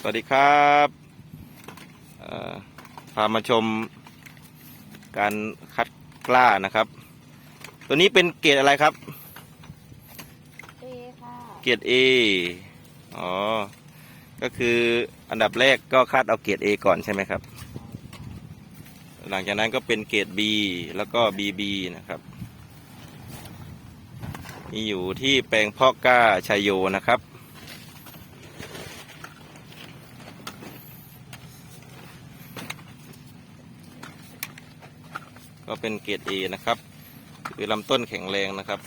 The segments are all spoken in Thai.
สวัสดีครับเอ่อพามาชมการคัดกล้านะครับ ตัวนี้เป็นเกรดอะไรครับเอค่ะ เกรด A อ๋อ ก็คืออันดับแรกก็คัดเอาเกรด A ก่อนใช่ไหมครับ หลังจากนั้นก็เป็นเกรด B แล้วก็ BB นะครับ มีอยู่ที่แปลงเพาะกล้าชัยโยนะครับ ก็เป็นเกรด A นะครับคือลำต้นแข็งแรงนะครับ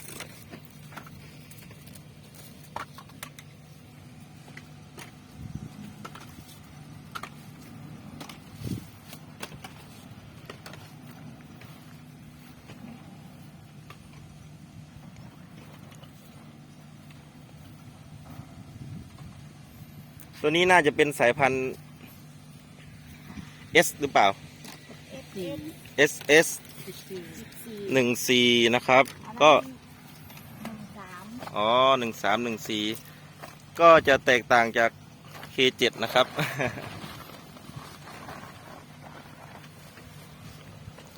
ตัวนี้น่าจะเป็นสายพันธุ์ S หรือเปล่าเเอฟ S S สิบสี่หนึ่งสี่นะครับ ก็อ๋อหนึ่งสามหนึ่งสี่ก็จะแตกต่างจาก K7 นะครับ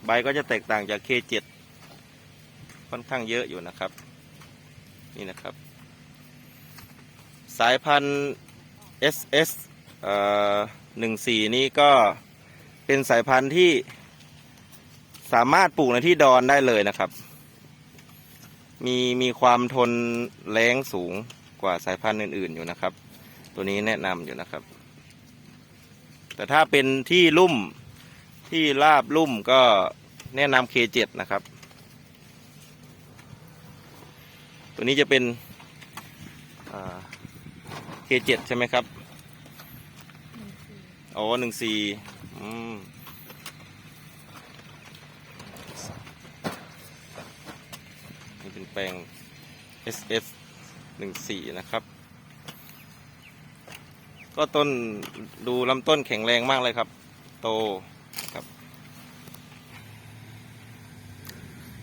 ใบก็จะแตกต่างจาก K7 ค่อนข้างเยอะอยู่นะครับ นี่นะครับ สายพันธุ์ SS เอ่อหนึ่งสี่นี่ก็เป็นสายพันธุ์ที่ สามารถปลูกในที่ดอนได้เลยนะครับ มีมีความทนแรงสูงกว่าสายพันธุ์อื่น ๆอยู่นะครับ ตัวนี้แนะนำอยู่นะครับ แต่ถ้าเป็นที่ลุ่มที่ราบลุ่มก็แนะนำ K7 นะครับ ตัวนี้จะเป็นอ่า K7 ใช่ไหมครับ อ๋อหนึ่งสี่อืม เป็นแปลง SS หนึ่งสี่นะครับ ก็ต้นดูลำต้นแข็งแรงมากเลยครับ โตครับ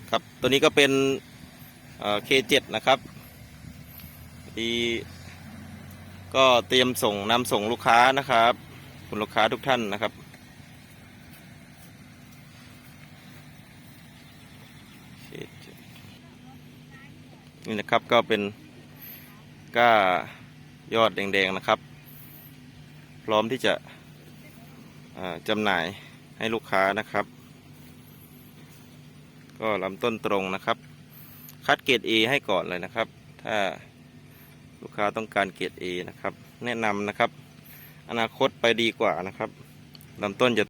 ครับตัวนี้ก็เป็นเอ่อ K7 นะครับดีก็เตรียมส่งนำส่งลูกค้านะครับ คุณลูกค้าทุกท่านนะครับ นี่นะครับก็เป็นก้ายอดแดงๆนะครับ พร้อมที่จะจำหน่ายให้ลูกค้านะครับ ก็ลำต้นตรงนะครับ คัดเกรด A ให้ก่อนเลยนะครับ ถ้าลูกค้าต้องการเกรด A นะครับ แนะนำนะครับ อนาคตไปดีกว่านะครับลำต้นจะ